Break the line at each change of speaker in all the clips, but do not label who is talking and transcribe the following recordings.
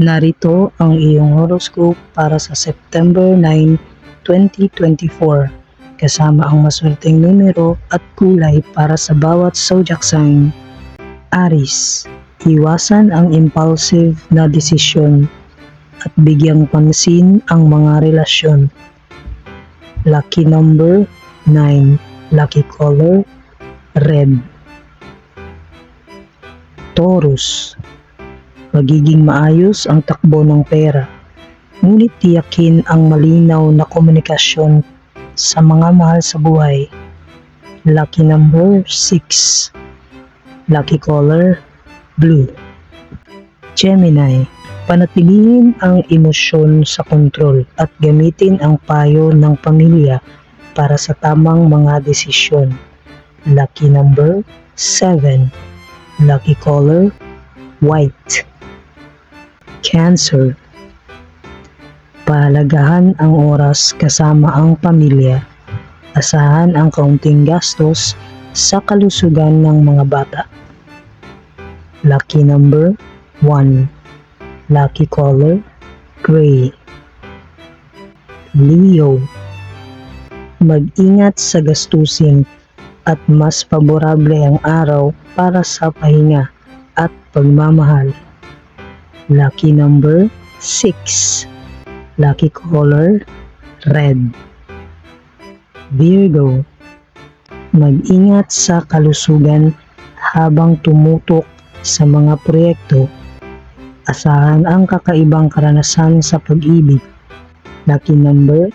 Narito ang iyong horoscope para sa September 9, 2024 kasama ang maswerteng numero at kulay para sa bawat zodiac sign. Aris, iwasan ang impulsive na desisyon at bigyang pansin ang mga relasyon. Lucky number 9, lucky color red. Taurus, magiging maayos ang takbo ng pera. Ngunit tiyakin ang malinaw na komunikasyon sa mga mahal sa buhay. Lucky number 6. Lucky color blue. Gemini, panatilihin ang emosyon sa kontrol at gamitin ang payo ng pamilya para sa tamang mga desisyon. Lucky number 7. Lucky color white. Cancer, Pahalagahan ang oras kasama ang pamilya. Asahan ang kaunting gastos sa kalusugan ng mga bata. Lucky number 1. Lucky color gray. Leo. Mag-ingat sa gastusin at mas paborable ang araw para sa pahinga at pagmamahal. Lucky number 6. Lucky color red. Virgo. Mag-ingat sa kalusugan habang tumutok sa mga proyekto. Asahan ang kakaibang karanasan sa pag-ibig. Lucky number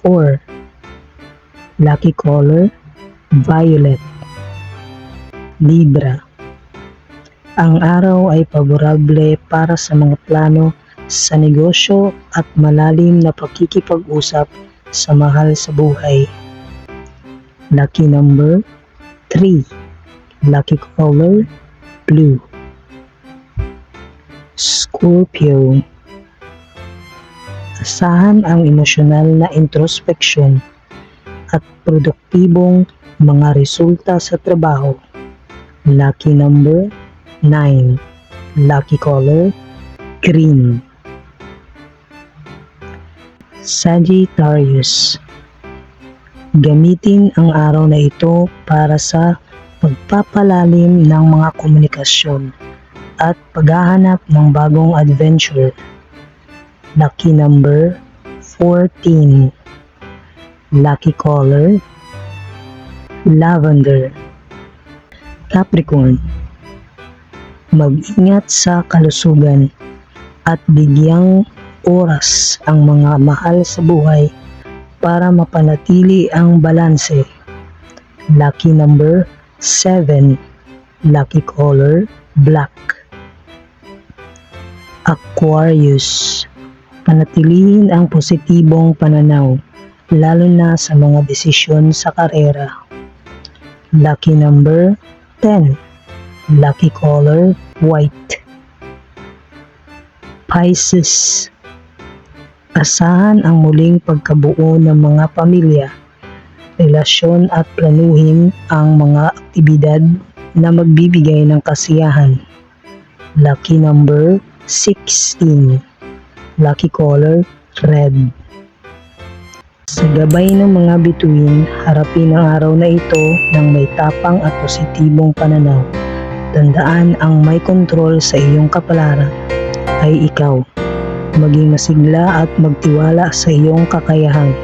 4. Lucky color violet. Libra. Ang araw ay paborable para sa mga plano sa negosyo at malalim na pakikipag-usap sa mahal sa buhay. Lucky number 3. Lucky color blue. Scorpio. Asahan ang emosyonal na introspeksyon at produktibong mga resulta sa trabaho. Lucky number 9. Lucky color green. Sagittarius. Gamitin ang araw na ito para sa pagpapalalim ng mga komunikasyon at paghahanap ng bagong adventure. Lucky number 14. Lucky color lavender. Capricorn. Mag-ingat sa kalusugan at bigyang oras ang mga mahal sa buhay para mapanatili ang balanse. Lucky number 7. Lucky color black. Aquarius. Panatilihin ang positibong pananaw lalo na sa mga desisyon sa karera. Lucky number 10. Lucky color white. Pisces. Asahan ang muling pagkabuo ng mga pamilya, relasyon at planuhin ang mga aktibidad na magbibigay ng kasiyahan. Lucky number 16. Lucky color red. Sa gabay ng mga bituin, harapin ang araw na ito ng may tapang at positibong pananaw. Tandaan ang may kontrol sa iyong kapalaran ay ikaw. Maging masigla at magtiwala sa iyong kakayahan.